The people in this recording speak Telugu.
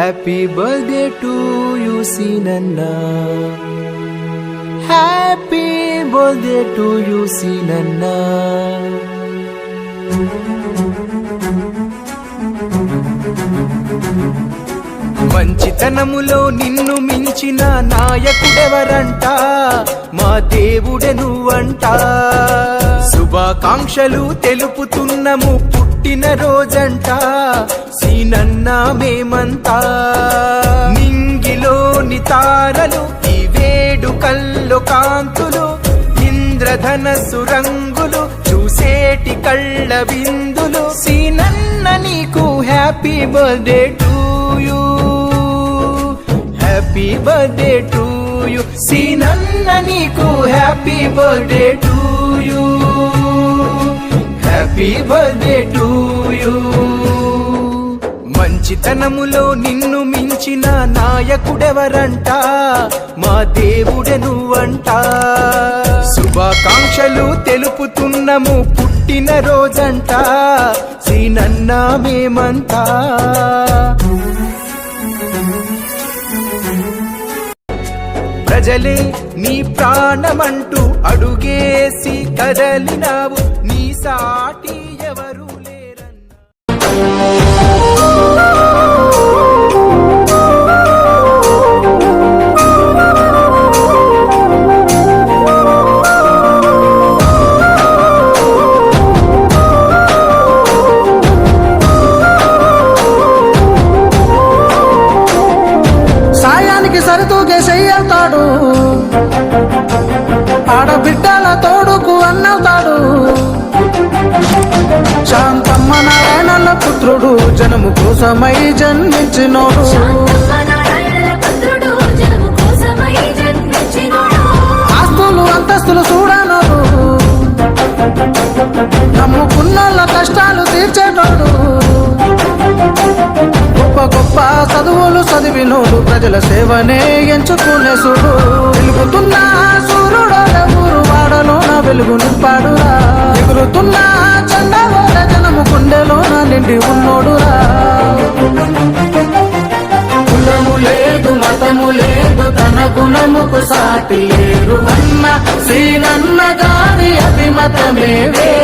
హ్యాపీ బర్త్డే టు యూ సీనన్న హ్యాపీ బర్త్డే టు యూ సీనన్న మంచితనములో నిన్ను మించిన నాయకుడెవరంట? మా దేవుడే నువ్వంట శుభాకాంక్షలు తెలుపుతున్నము పుట్టిన రోజంట. మేమంతా నింగిలోని తారలు ఈ వేడుకల్లో కాంతులు ఇంద్రధనసు రంగులు చూసేటి కళ్ళ విందులు. సీనన్న నీకు happy birthday to you. Happy birthday to you. సీనన్న నీకు happy birthday to you. Happy birthday to మంచితనములో నిన్ను మించిన నాయకుడెవరంట? మా దేవుడే నువ్వంట శుభాకాంక్షలు తెలుపుతున్నము పుట్టిన రోజంట. సీనన్న మేమంతా ప్రజలే నీ ప్రాణమంటూ అడుగేసి కదలినావు నీ సా సాయానికి సరితూగే చెయ్యవుతాడు ఆడబిడ్డల తోడుకు అన్నవుతాడు శాంతమ్మ నారాయణల పుత్రుడు జనము శాంతమ్మ నారాయణల పుత్రుడు జనము కోసమై జన్మించినోడు. ఆస్తులు అంతస్తులు చూడనోడు. నమ్ముకున్నోళ్ళ కష్టాలు తీర్చేటోడు. గొప్ప చదువులు చదివినోడు ప్రజల సేవనే ఎంచుకునే సుడు. వెలుగుతున్న సూర్యుడోడ ఊరు వాడలోన వెలుగు నింపాడురా. ఎగురుతున్న చండగోడ జనము గుండెలోన నిండి ఉన్నోడురా. కులము లేదు మతము లేదు తన గుణముకు సాటి లేరు అన్న శ్రీనన్న గారి అభిమతమే వేరు.